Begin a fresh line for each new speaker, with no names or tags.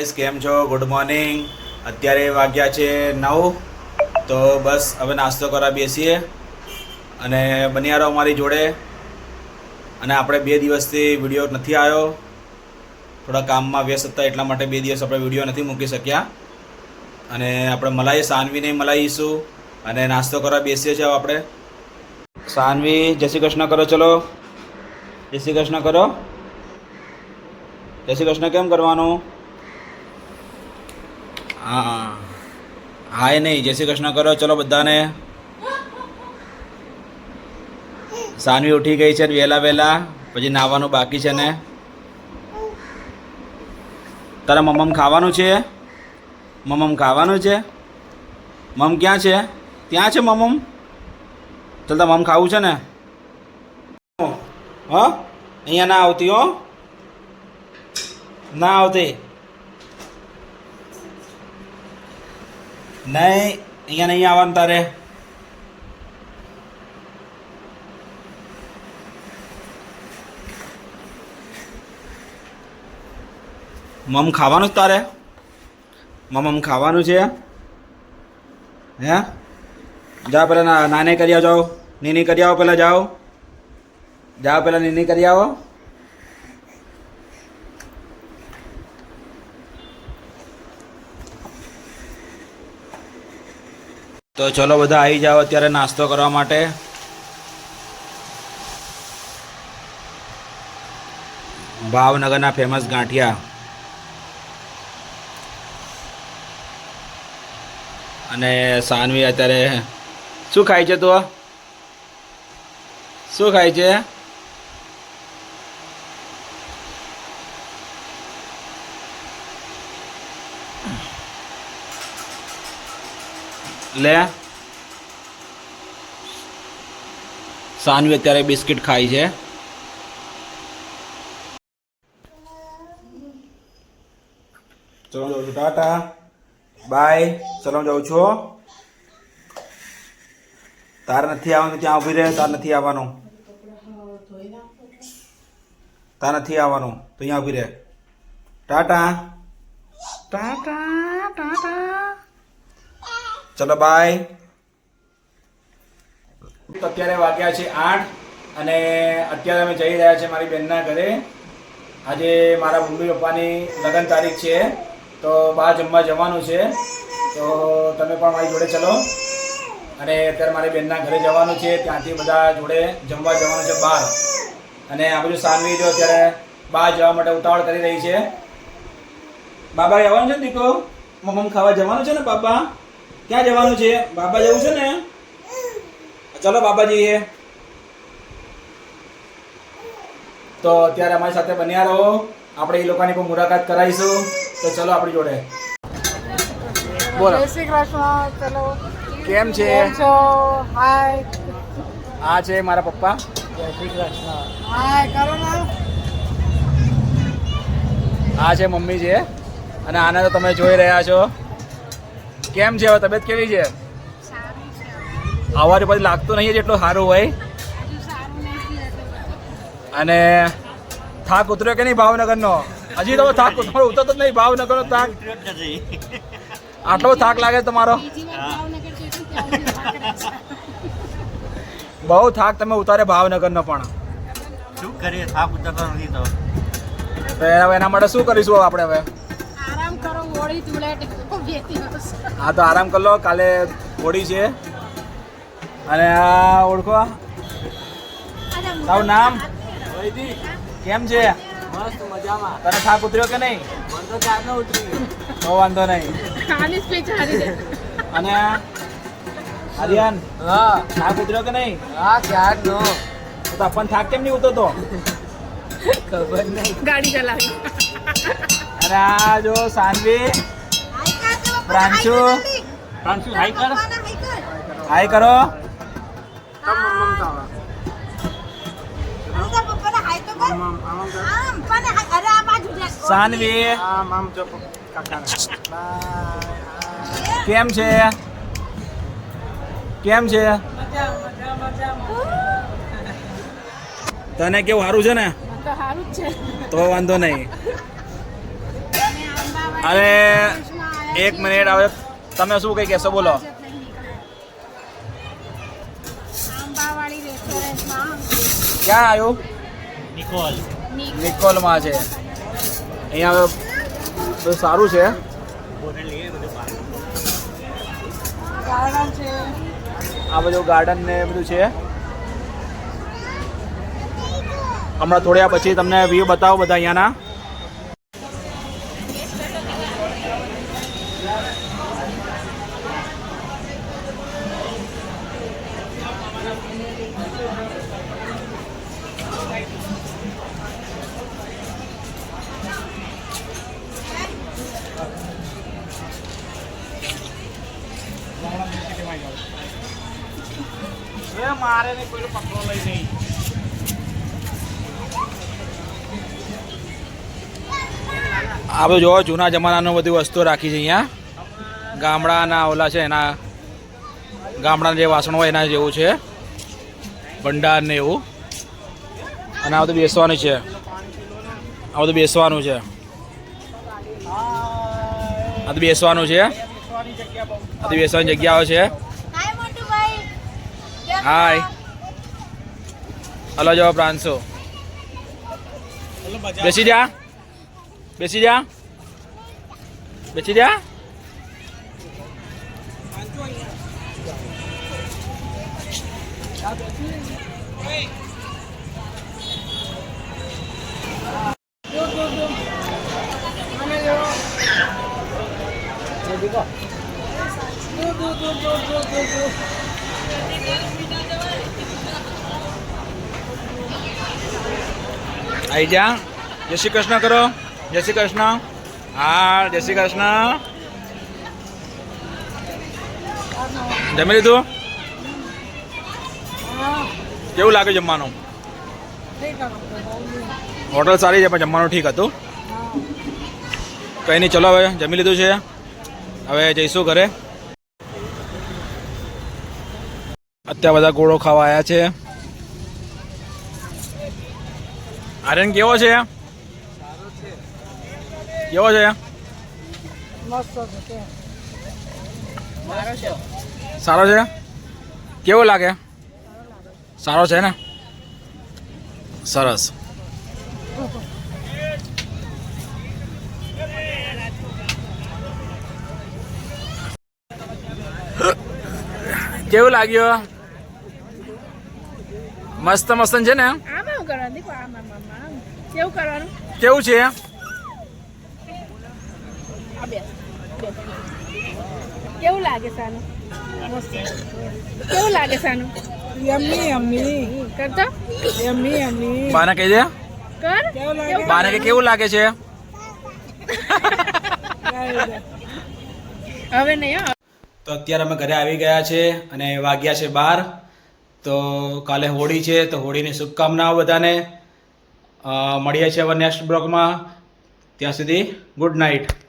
કેમ છો? Good morning અત્યારે વાગ્યા છે નવ. તો બસ, હવે નાસ્તો કરવા બેસીએ. અને બનિયારો અમારી જોડે. અને આપણે બે દિવસથી વીડિયો નથી આવ્યો. થોડા કામમાં વ્યસ્ત હતા, એટલા માટે બે દિવસ આપણે વીડિયો નથી મૂકી શક્યા. અને આપણે મલાઈએ, સાનવીને મલાઈશું. અને નાસ્તો કરવા બેસીએ છીએ આપણે. સાનવી, જય શ્રી કૃષ્ણ કરો, ચલો. જય શ્રી કૃષ્ણ કરો. જય શ્રી કૃષ્ણ, કેમ કરવાનું? હા. હાય નહીં, જય શ્રી કૃષ્ણ કરો, ચલો બધાને. સાનવી ઉઠી ગઈ છે વહેલા વહેલા, પછી નાવાનું બાકી છે ને. તારા મમ્મ ખાવાનું છે? મમ્મ ખાવાનું છે? મમ ક્યાં છે? ત્યાં છે મમ્મ ચાલ તાર મમ ખાવું છે ને? હ? અહીંયા ના આવતી હો. ના આવતી. નહીં, અહીંયા નહીં આવવાનું તારે. મમ ખાવાનું જ તારે? મમ ખાવાનું છે? હે? જા પેલા નાને કરી આવો જાઓ. નીની કરી આવો પહેલાં જાઓ. જાઓ પહેલાં નીની કરી આવો. તો ચલો બધા આવી જાઓ અત્યારે નાસ્તો કરવા માટે. ભાવનગરના ફેમસ ગાંઠિયા. અને સાનવી અત્યારે શું ખાય છે તું? શું ખાય છે? લે. સાનવી અત્યારે બિસ્કિટ ખાય છે. ચલો જાઉં છું ટાટા. બાય. ચલો જાઉં છું. તારે નથી આવવાનું ત્યાં ઊભી રહે તારે નથી આવવાનું. તારે નથી આવવાનું તો અહીંયા ઊભી રહે. ટાટા. ટાટા ટાટા. ચલો બાય અત્યારે વાગ્યા છે આઠ અને અત્યારે અમે જઈ રહ્યા છીએ મારી બેનના ઘરે. આજે મારા મમ્મી પપ્પાની લગ્ન તારીખ છે, તો બહાર જમવા જવાનું છે. તો તમે પણ મારી જોડે ચલો. અને અત્યારે મારી બેનના ઘરે જવાનું છે, ત્યાંથી બધા જોડે જમવા જવાનું છે બહાર. અને આ બધું સાનવી જો અત્યારે બહાર જવા માટે ઉતાવળ કરી રહી છે. બાબા આવવાનું છે ને દીકો મમ્મ ખાવા જવાનું છે ને બાબા? ક્યાં જવાનું છે? બાબા જવું છે ને? ચલો બાબા જઈએ. તો અત્યારે અમારી સાથે બન્યા રહો. આપણે એ લોકોની પણ મુલાકાત કરાવીશું. તો ચલો આપણી જોડે. બોલો.
જય શ્રી કૃષ્ણ. ચલો.
કેમ છે?
હાય
આ છે મારા પપ્પા.
જય શ્રી કૃષ્ણ. હાય કરો
આ છે મમ્મી છે. અને આને તો તમે જોઈ રહ્યા છો. કેમ છે? હવે તબિયત કેવી છે? અવાજ પછી લાગતું નહીં જેટલું સારું હોય. અને થાક ઉતર્યો કે નહીં ભાવનગરનો? હજી તો થાક તમારો ઉતરતો જ નહીં ભાવનગરનો થાક. આટલો થાક લાગે તમારો? બહુ થાક તમે ઉતારે ભાવનગરનો પણ.
શું કરીએ? થાક ઉતરતો નથી તો.
એના માટે શું કરીશું આપણે હવે?
ધૂળેટી
હા તો આરામ કરી લો કાલે હોળી છે. અને આ ઓળખો તારું નામ? કેમ છે?
મસ્ત મજામાં.
તને થાક ઉતર્યો કે નહીં?
મન તો ચાર ન ઉતરી
તો વાંધો નહીં.
ખાલી સ્પીચ હારી દે.
અને આર્યન
હા.
થાક ઉતર્યો કે નહીં?
હા ક્યાર નો.
તો આપણને થાક કેમ નહીં ઉતરતો?
ખબર નહીં.
ગાડી ચલાવી.
અને આ જો સાનવી પ્રાંશુ.
પ્રાંશુ હાઈ કર.
હાઈ કરો. સાનવી.
આમ આમ જો કાકા
કેમ છે? કેમ છે? તને કેવું સારું છે ને?
તો સારું જ છે.
તો વાંધો નહીં. અને એક મિનિટ હવે તમે શું કંઈ કહેશો? બોલો. ક્યાં આવ્યું?
નિકોલ.
નિકોલમાં છે. અહીંયા હવે બધું સારું છે.
છે.
આ બધું ગાર્ડન ને બધું છે. હમણાં થોડ્યા પછી તમને વ્યૂ બતાવો બધા અહીંયાના.
મારે લઈ નહીં.
આ બધું જોવો, જૂના જમાનાનું બધી વસ્તુઓ રાખી છે અહીંયા. ગામડાના ઓલા છે, એના ગામડાના જે વાસણો હોય એના જેવું છે. ભંડાર ને એવું. અને આ બધું બેસવાનું છે. આ બધું બેસવાનું છે. આ તો બેસવાનું છે. આ તો બેસવાની જગ્યાઓ છે.
હાય
હલો જવાબ પ્રાંશો બેસી જા બેસી જા બેસી જા આઈ જા. જય શ્રી કૃષ્ણ કરો. જય શ્રી કૃષ્ણ. હા, જય શ્રી કૃષ્ણ. જમી લીધું? કેવું લાગે જમવાનું? હોટલ સારી છે, પણ જમવાનું ઠીક હતું. કંઈ નહીં, ચલો હવે, જમી લીધું છે. હવે જઈશું ઘરે. અત્યારે બધા ગોળો ખાવા આવ્યા છે. આર્યન કેવો છે? કેવો છે? સારો છે. કેવો લાગે? સારો છે ને? સરસ. કેવું લાગ્યું? મસ્ત મસ્ત છે ને?
કેવું કરવાનું?
કેવું છે?
આ બે. બે. કેવું લાગે સાનું? કેવું લાગે સાનું?
યમ્મી યમ્મી
કરતો?
યમ્મી યમ્મી
બાના કહી દે.
કર.
કેવું લાગે?
કેવું
બાને કે કેવું લાગે છે?
હવે નહીં
તો અત્યારે અમે ઘરે આવી ગયા છે અને વાગ્યા છે બાર. તો કાલે હોળી છે તો હોળીની શુભકામનાઓ બધાને. મળીએ છીએ હવે નેક્સ્ટ બ્લોગમાં ત્યાં સુધી ગુડ નાઇટ